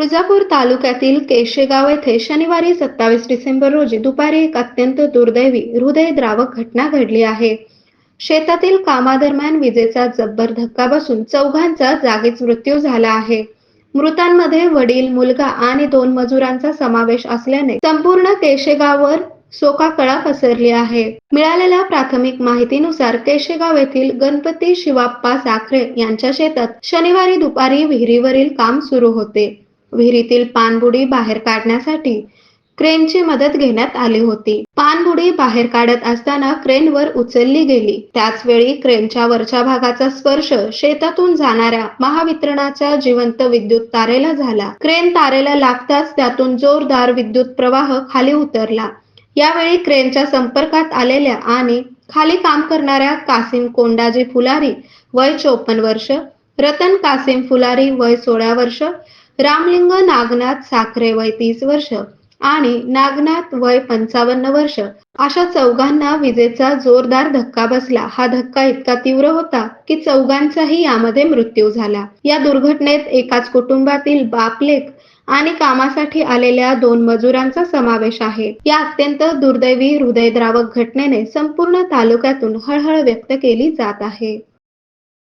तुळजापूर तालुक्यातील केशेगाव येथे शनिवारी सत्तावीस डिसेंबर रोजी दुपारी एक अत्यंत दुर्दैवी हृदयद्रावक घटना घडली आहे. शेतातील कामादरम्यान विजेचा जब्बर धक्का बसून चौघांचा जागीच मृत्यू झाला आहे. मृतांमध्ये वडील मुलगा आणि दोन मजुरांचा समावेश असल्याने संपूर्ण केशेगाववर शोकाकळा पसरली आहे. मिळालेल्या प्राथमिक माहितीनुसार केशेगाव येथील गणपती शिवाप्पा साखरे यांच्या शेतात शनिवारी दुपारी विहिरीवरील काम सुरू होते. विहिरीतील पाणबुडी बाहेर काढण्यासाठी क्रेनची मदत घेण्यात आली होती. पाणबुडी बाहेर काढत असताना क्रेनवर उचलली गेली. त्याच वेळी क्रेनच्या वरच्या भागाचा स्पर्श शेतातून जाणाऱ्या महावितरणाच्या जिवंत विद्युत तारेला झाला. क्रेन तारेला लागताच त्यातून जोरदार विद्युत प्रवाह खाली उतरला. यावेळी क्रेनच्या संपर्कात आलेल्या आणि खाली काम करणाऱ्या कासिम कोंडाजी फुलारी वय चोपन्न वर्ष रतन कासिम फुलारी वय सोळा वर्ष रामलिंग नागनाथ साखरे वय तीस वर्ष आणि नागनाथ वय पंचावन्न वर्ष. अशा चौघांना विजेचा जोरदार धक्का बसला. हा धक्का इतका तीव्र होता की चौघांचाही यामध्ये मृत्यू झाला. या दुर्घटनेत एकाच कुटुंबातील बापलेक आणि कामासाठी आलेल्या दोन मजुरांचा समावेश आहे. या अत्यंत दुर्दैवी हृदयद्रावक घटनेने संपूर्ण तालुक्यातून हळहळ व्यक्त केली जात आहे.